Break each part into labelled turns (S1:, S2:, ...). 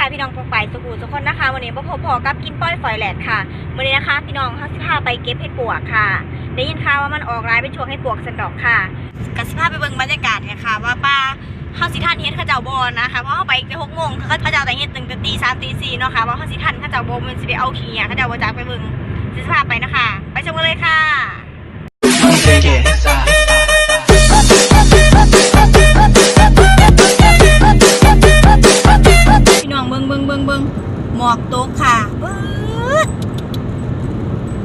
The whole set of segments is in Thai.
S1: ค่ะพี่น้องปกไปสุกูทุกคนนะคะวันนี้พ่อพอกับกินป้อยฝอยแหลดค่ะวันนี้นะคะ พี่น้องเขาสิพาไปเก็บเห็ดปวกค่ะ ได้ยินข่าวว่ามันออกร้ายเป็นช่วงเห็ดปวกสันดอกค่ะกัสิพาไปเบิ่งบรรยากาศเนี่ยค่ะ ว่าป้าเขาสิทันเฮ็ดเข้าเจ้าบอลนะคะเพราะเขาไปแต่หกโมงเขาเจ้าแต่เฮ็ดตึงแต่ตีสามตีสี่เนาะค่ะว่าเขาสิทันข้าเจ้าบอมันสิไปเอาขี้อะเขาเจ้าบ่จักไปเบิ่งสิพาไปนะคะ ไปชมกันเลยค่ะ หมอกตกค่ะเบิด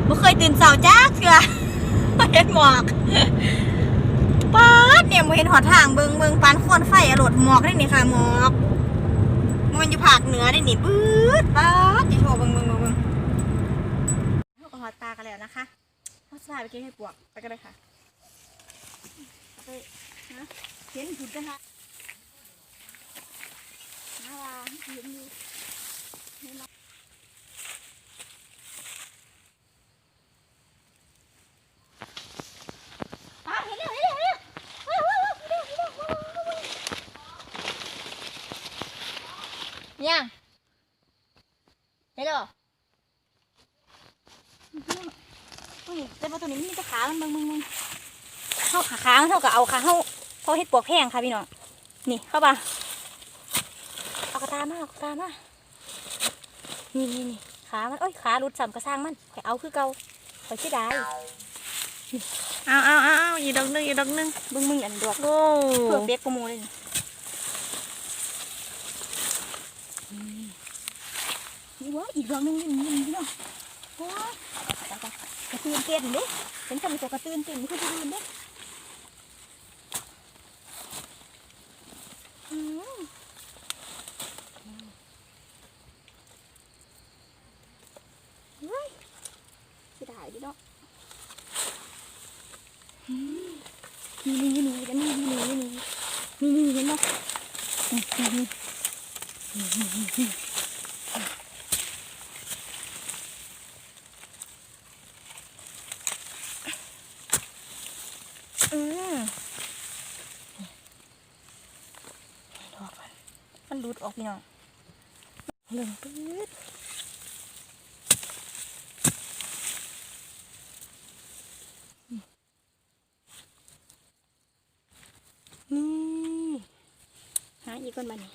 S1: บ่เคยตื่นเช้าจ้าเถื่อเห็นหมอกป๊าดเนี่ยบ่เห็นหอทางเบิงเบิงปานควนไฟอะโหลดหมอกได้นี่ค่ะหมอกมันอยู่ภาคเหนือได้นี่ปื๊ดป๊าดจะโชว์เบิงเบิงเบิงเบิงเฮาก็หอดตากันแล้วนะคะเฮาสิพาไปกินให้ปวกไปกันเลยค่ะไปฮะเห็นผุดนะคะน่ารักเห็นอยู่ อะเห็นแล้วเห็นแล้วเห็นแล้วว้าวว้าวว้าวเห็นแล้วเห็นแล้วว้าวว้าวว้าวยังเห็นแล้วอุ้ย แต่ว่าตัวนี้มันมีแต่ขามันมึงมึงมึงเข้าขาค้างเท่ากับเอาขาเข้าเขาเห็ดปวกแพงค่ะพี่น้องนี่เข้าป่ะเอากระตามาเอากระตามานี่นี่นี่ขามันเอ้ยขาหลุดสัมกระซังมันไปเอาคือเก่าไปเสียดาย
S2: เอาเอาเอาเอาอีกดอกหนึงอีกดอกหนึง
S1: เบึงมึงอันดวก
S2: โอ้
S1: เพื่อเปียกกว่าหมูเลยนี่นี่วะอีกดอกหนึงนี่นี่นี่เนาะว้ายตายตายก ระตือนเต้นเด้เป็นคำตัวกระตือนเต้นไม่ค่อยจะดูเด้อืมเฮ้ยเสียดายดิเนาะอืมนี่นี่นี่นี่กันนี่นี่นี่นี่นี่นี่เห็นไหมนี่นี่นี่อืมดอกมันมันรูด ออกพี่น้องเหลืองปื๊ดนี่หาอีกคนมานี่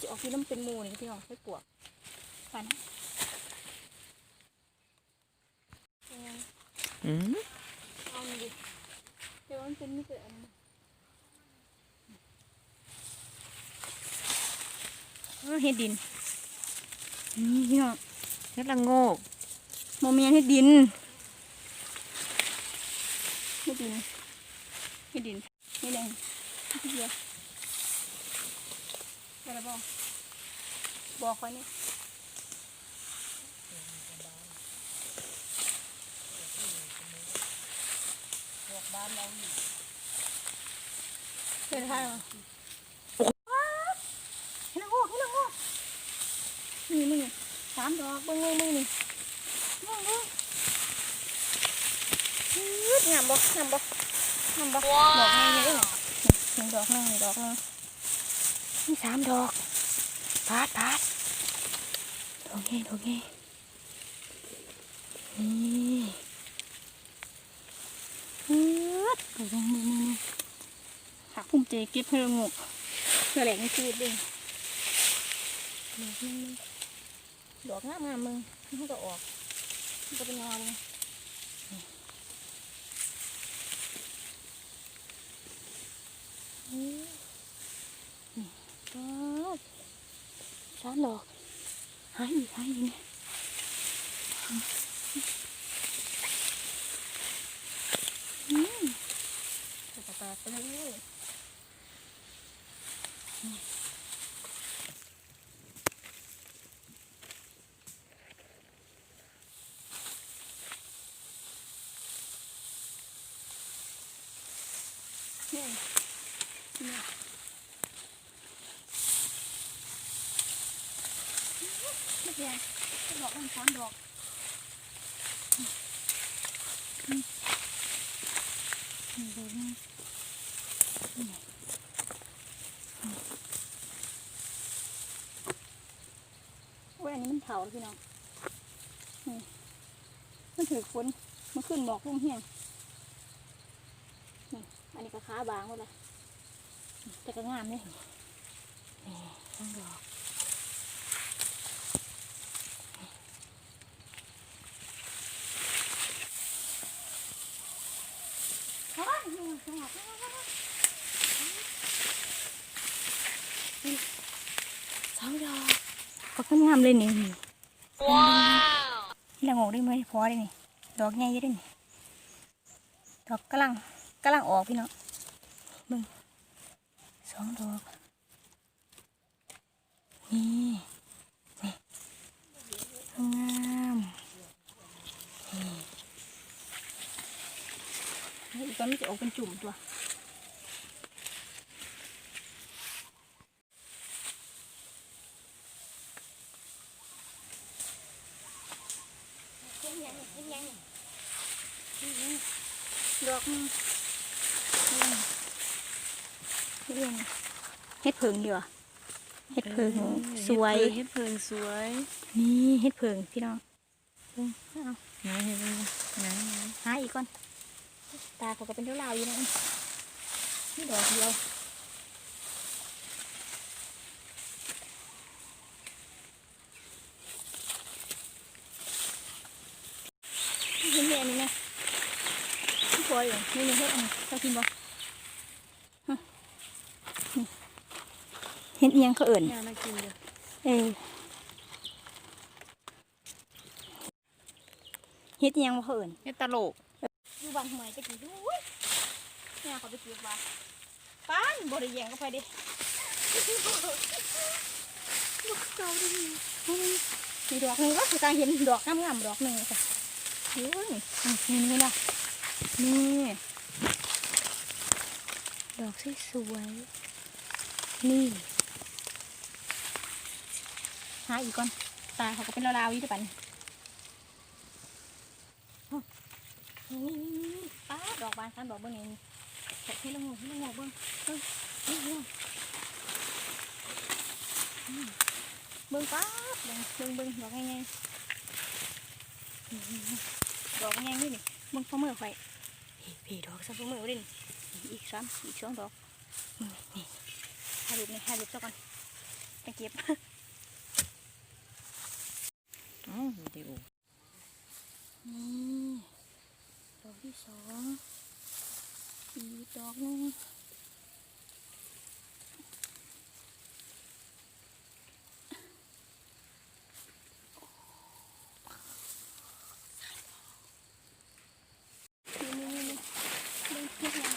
S1: จะออกที่น้ำเป็นหมูนี่พี่น้องไม่ปวกฟัน
S2: อืม
S1: เอามันดิเดี๋ยวมันเป็นไม่เกิดอันนี้ เออเฮ็ดดิน นี่พี่น้อง
S2: เฮ็ดละโงก
S1: โมเมนเฮ็ดดินเฮ็ดดินเฮ็ดดินนี่แดงนี่เดียวได้แล้วบอกบอกคอยนี่เฮ็ดให้เหรอให้นางโง่ให้นางโง่นี่มึงนี่สามด อกเบิ่งเลยมึงนี่มึงมึงยืดงามบ่งามบ่งามบ่ดอกนึงนี่หนึ่งดอกหนึ่งดอกหนึ่งนี่สามดอกปาดปาดดอกนี้ดอกนี้นี่ยืดดอกนึงมึงมึงหักพุ่มเจเก็บให้ละงกเพื่อแหลกในชีวิตเองดอกนึงมึง ดอกงามงามมึงมันก็ออกมันก็เป็นงอนี่นี่ดอกสามดอกหายอีกหายอีกเนี่ยอืมตาตาไปเลยเนี่ยเนี่ยไม่เป็นไร ดอนดอกดอกนี้โอ้ยอันนี้มันเถาพี่น้องมันถือฝนมันขึ้นหมอกลงเฮียงอันนี้ก็ขาบางหมดเลยแต่ก็งามเลยนี่ต้องดอกเฮ้ยนี่มันดอก สองดอกก็งามเลยนี่
S2: ว้าว
S1: นี่ละโงกได้ไหมพอได้นี่ดอกใหญ่อยังได้นี่ดอกกำลังกำลังออกพี่น้องเบิ่งสองดอกนี่นี่งาม อีกตอนนี้จะออกเป็นจุ่มตัวดอกเรื่องเฮ็ดเพิงดีว่าเฮ็ดเพิงสวย
S2: เฮ็ดเพิงสวย
S1: นี่เฮ็ดเพิงพี่น้องเบิ่งเอา
S2: ไหนเห็นไหมไหนไหน
S1: หาอีกก่อน ตาเขาก็เป็นเท่าลาวอยู่นะนี่ดอกเดียวเห็นแม่นี่นะพี่พลอยเหรอนี่นี่เฮ็ดอันนี้เจ้ากินบ่ฮะนี่เห็นเอียงเขาเอิ่น
S2: ย่าน่ากินเด้อ
S1: เออเฮ็ดอิหยังบ่เขาเอิ่น
S2: เฮ็ดตลก
S1: อนหวยตะกี้อุ้ยเนี่ยเขาไปเก็บว่าป้านบ่ได้แยงก็ไปด้ดอกเก่าดิมีดอกหนึ่งก็คือการเห็นดอกงามๆดอกหนึ่งค่ะเฮ้ยนี่นี่นะนี่ดอกสวยนี่หาอีกก่อนตาเขาก็เป็นลาวๆอยู่ด้วยปันนี่นี่ ดอกบานสามดอกเบิ้งนี่แค่ที่ละงูที่ละงูเบิ้งเบิ้งนี่นี่อืมเบิ้งป้าบเบิ้งเบิ้งเบิ้งดอกง่ายๆดอกง่ายๆนี่นี่เบิ้งข้อมือข่อยพี่พี่ดอกสักข้อมือเอาดิอีกสามอีกสองดอกนี่นี่ถ่ายรูปนี่ถ่ายรูปซะก่อนจะเก็บ
S2: อ๋อดีโอ
S1: นี่ ดอกที่สองอีกดอกหนึงนี่นี่นี่นี่เบิ่งเฮ็ดหยัง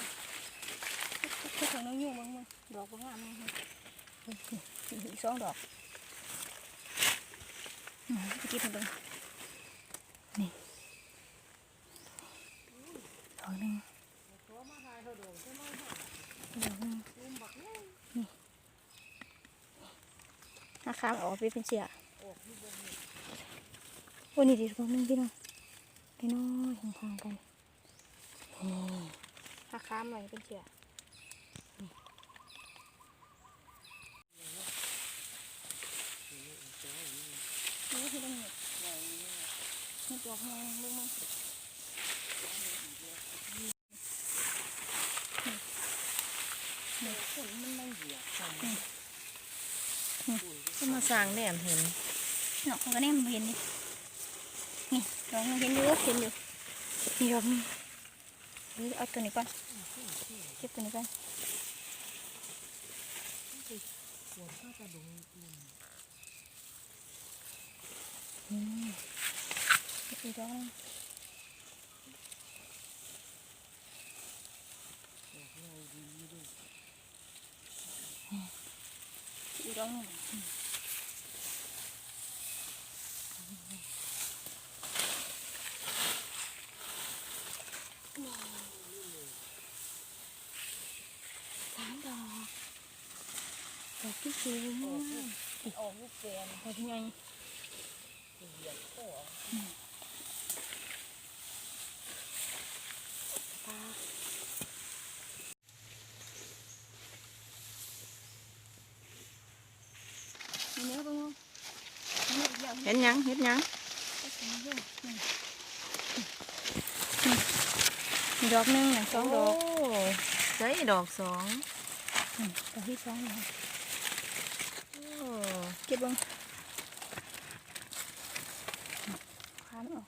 S1: เฮ็ดของน้องยุ่งเบิ่งเบิ่งดอกบ่งามนี่นี่อีกสองดอกอืมไปเก็บให้เบิ่ง ดอกหนึ่งดอกหนึ่งนี่อาคามออกไปเป็นเสียโอ้นี่ดีดอกหนึ่งพี่น้องไปน้อยห่างๆกันนี่อาคามหน่อยเป็นเสียนี่นี่คือตรงนี้นี่ดอกแห้งลงมา
S2: ก็มาสร้างแดนเห็น
S1: เนาะมันก็แน่มันเห็นนี่นี่ดอกมันเห็นอยู่เห็นอยู่นี่ดอกนี่เฮ้ยเอาตัวนี้ก่อนเก็บตัวนี้ก่อนอืมอีกดอกหนึงอีกดอกหนึง สามดอกดอกที่สูง อีกออกลูกแกนดอกที่ไงปลาเนื้อบ้างนี่ยแล้ว
S2: เห็นหยังเห็นหยัง
S1: มีดอกหนึงหนึ่งสองดอก
S2: ใส่ดอกสอง
S1: อืมดอกที่สองนะคะ
S2: โอ้
S1: เก็บเบ้างพามันออก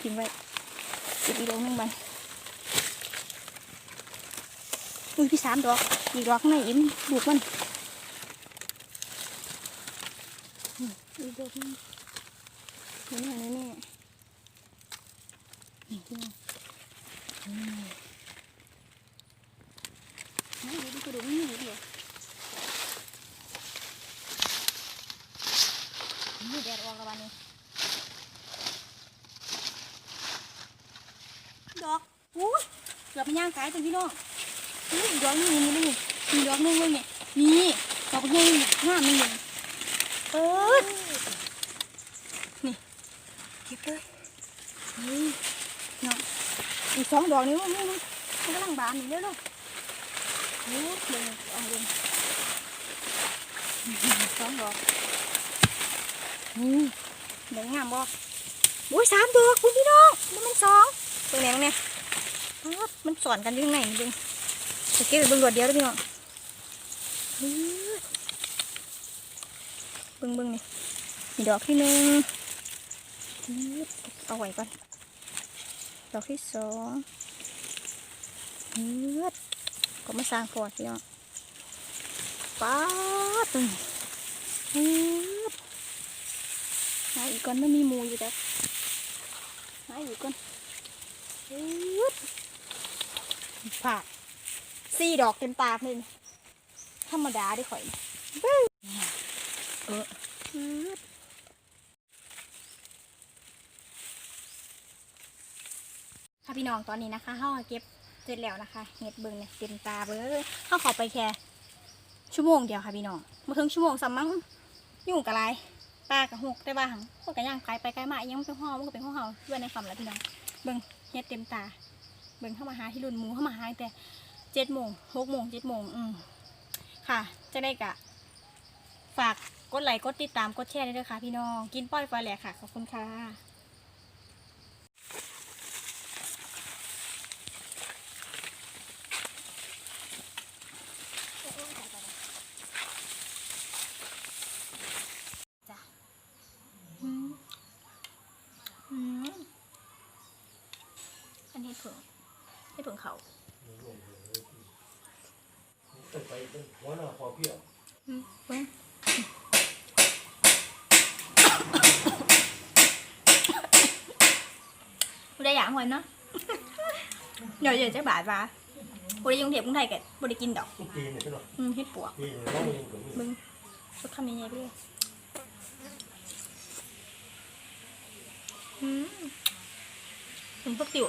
S1: ทิ้งไว้เก็บอีกดอกหนึงไปอุ้ยพี่สามดอก อีกดอกข้างในอินบุกมันอืมอีกดอกนึงนี่นี่นี่นี่ดูดูกระดูกนี่เดียว นี่แดดออกแล้ววันนี้ ดอกอู้ยเกือบไปย่างขายจังพี่น้องนี่ดอกนึงนี่นี่มีดอกนึงเลยเนี่ยนี่ดอกใหญ่งามนี่เลยเปิดนี่เก็บเลยนี่เนาะอีกสองดอกนี้มันมันมันกำลังบานอยู่เด้อเนาะโอ้ยเดี๋ยเอาลงสองดอก นี่เดี๋ยวงามบ่โอ้ยสามดอกคุณพี่น้องนี่มันสองตรงไหนตรงเนี้ยมันสอนกันอยู่ข้างในนี่เบิ่งจะเก็บเบิ่งรวดเดียวเด้อพี่น้องเบิ่งเบิ่งนี่นี่ดอกที่หนึ่งเอาไว้ก่อน ดอกที่สองอื้อก็มาสร้างพอร์ตพี่น้องป๊าตรงอื หาอีกก่อนไม่มีหมูอยู่จ้ะหาอีกก่อนปึ๊บผ่าสี่ดอกเต็มตาเลยธรรมดาได้ข่อยบึ้งเออปึ๊บค่ะพี่น้องตอนนี้นะคะเขาเก็บเสร็จแล้วนะคะเห็ดเบิ่งเนี่ยเต็มตาเบ้อเขาขอไปแค่ชั่วโมงเดียวค่ะพี่น้องมาถึงชั่วโมงสามมั้งยุ่งกับอะไร ปลากับหกได้บ้างพวกกระย่างไกลไปไกลมาอีหยังมันเป็นห้องมันก็เป็นห้องเฮาเพื่อในความละพี่น้องเบิ่งเฮ็ดเต็มตา เบิ่งเข้ามาหาที่รุ่นหมูเข้ามาหาแต่เจ็ดโมงหกโมงเจ็ดโมงอืมค่ะ จะได้กะ ฝากกดไลค์กดติดตามกดแชร์ด้วยค่ะพี่น้อง กินป้อยปลาแหลกค่ะ ขอบคุณค่ะจ้ะอืมอืมอันนี้เผือกให้เผือกเขา
S3: ตึกไปเป็นหัวหน้าพอเพียง
S1: อืมเว้ยกูได้อย่างหอยเนาะเดี๋ยวเดี๋ยวจะบาดว่ากูได้ยุงเทพกรุงไทยแกกูได้กินดอก
S3: ทุกปีเนี่ยพี่น้อง
S1: อืมเฮ็ดปวก
S3: ปีเนี่ยน้องยังกับมี
S1: มึงก็ทำยังไงไปเลยอืมถึงพวกติว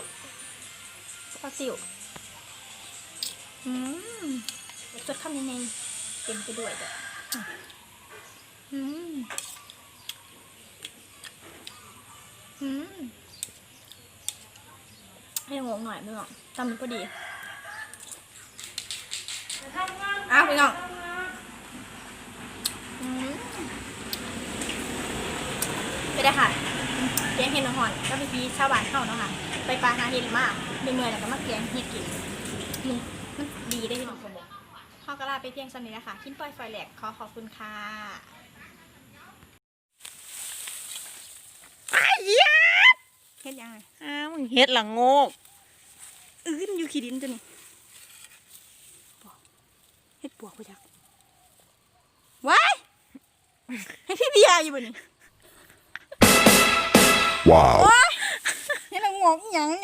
S1: พวกติวอืมจะทำยังไงเต็มไปด้วยแบบอืมอืม ให้งงหน่อยไม่หรอกทำมันพอดีอ้าวพี่น้องอืมไปได้ค่ะเลี้ยงเห็ดนหอนก็พี่พี่ชาวบ้านเข้าเนาะค่ะ ไปปลาหาเห็ดมากเมื่อยๆแล้วก็มาเลี้ยงเห็ดกินนี่มันดีได้พี่น้องคนเลยข้าวกระลาไปเพียงสำนี้นะคะคินปล่อยไฟแหลกขอขอบคุณค่ะ
S2: อ้ายยะ
S1: เห็ดยังไง
S2: อ้าวมึงเฮ็ดละโงก
S1: อื้นอยู่ขี้ดินตัวนี้เห็ดปวกไปจักว้ายให้พี่เบียร์อยู่บนนี้
S4: Wow.
S1: เห็ดละงอกอหย่างเนี่ย